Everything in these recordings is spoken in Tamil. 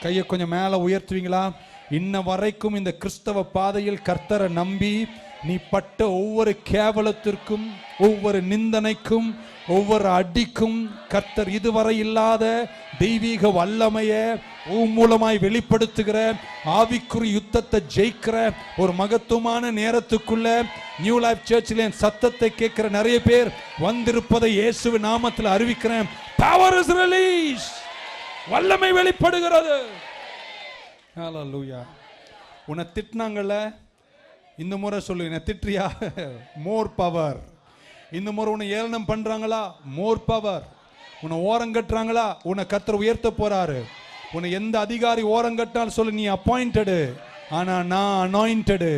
கையை கொஞ்சம் மேலே உயர்த்துவீங்களா? இன்ன வரைக்கும் இந்த கிறிஸ்தவ பாதையில் கர்த்தரை நம்பி நீ பட்ட ஒவ்வொரு கேவலத்திற்கும் ஒவ்வொரு நிந்தனைக்கும் ஒவ்வொரு அடிக்கும் கர்த்தர் இதுவரை இல்லாத தெய்வீக வல்லமைய மூலமாய் வெளிப்படுத்துகிற ஆவிக்குறி யுத்தத்தை ஜெயிக்கிற ஒரு மகத்துவமான நேரத்துக்குள்ள நியூ லைஃப் சர்ச்சில் என் சத்தத்தை கேட்கிற நிறைய பேர் வந்திருப்பதை இயேசுவின் நாமத்தில் அறிவிக்கிறேன். பவர் இஸ் ரிலீஸ் வல்லமை வெளிப்படுகிறது. ஹalleluya உன்னை திட்டினாங்கல்ல? இந்த முறை சொல்லு என்ன திட்டுறியா? மோர் பவர் இந்த முறை உன்னை ஏளனம் பண்றாங்களா? மோர் பவர் உன்னை ஓரம் கட்டுறாங்களா? உன்னை கத்தர் உயர்த்த போறாரு. உன்னை எந்த அதிகாரி ஓரம் கட்டினாலும் சொல்லு நீ அப்பாயிண்டடு ஆனா நான் அனாயிண்டடு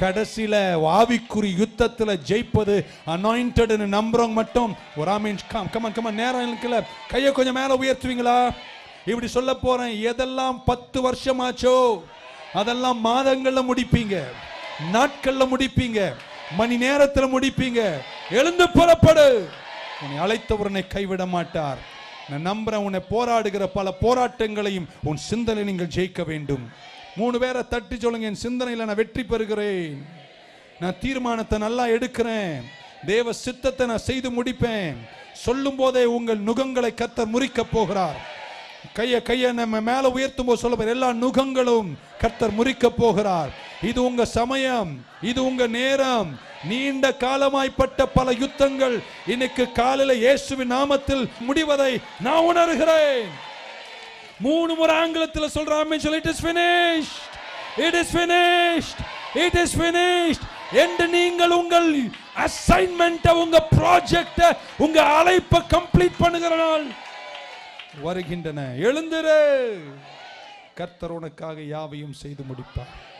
கடைசியில ஆவிக்குறி யுத்தத்துல ஜெயிப்பது அனாயிண்டடுன்னு நம்புறவங்க மட்டும் ஒரு ஆமீன். கம் கமன் கமன் நேரம் இருக்குல்ல. கையை கொஞ்சம் மேல உயர்த்துவீங்களா? இப்படி சொல்ல போறேன் எதெல்லாம் பத்து வருஷமாச்சோ அதெல்லாம் மாதங்கள்ல முடிப்பீங்க நாட்கள்ல முடிப்பீங்க மணி நேரத்தில் முடிப்பீங்க. எழுந்து புறப்படு. உன்னை அழைத்தவர் கைவிட மாட்டார். நான் நம்புறேன் உன்னை போராடுகிற பல போராட்டங்களையும் உன் சிந்தனை நீங்கள் ஜெயிக்க வேண்டும். மூணு பேரை தட்டி சொல்லுங்க என் சிந்தனையில் நான் வெற்றி பெறுகிறேன். நான் தீர்மானத்தை நல்லா எடுக்கிறேன். தேவ சித்தத்தை நான் செய்து முடிப்பேன். சொல்லும் போதே உங்கள் நுகங்களை கத்தர் முறிக்க போகிறார். கையை கையை நம்ம மேல உயர்த்தும் போது சொல்ல எல்லா நுகங்களும் கர்த்தர் முறிக்க போகிறார். இது உங்க சமயம் இது உங்க நேரம். நீண்ட காலமாய்ப்பட்ட பல யுத்தங்கள் இன்னைக்கு காலையில இயேசுவின் நாமத்தில் முடிவதை நான் உணர்கிறேன். மூணு முறை ஆங்கிலத்தில் சொல்றாமே சொல்லி it is finished. It is finished. It is finished. என்று நீங்கள் உங்கள் அசைன்மெண்ட்டை உங்க ப்ராஜெக்ட உங்க அழைப்பை கம்ப்ளீட் பண்ணுகிற நாள். வருகின்றன. எழுந்திரு. கர்த்தர் உனக்காக யாவையும் செய்து முடிப்பார்.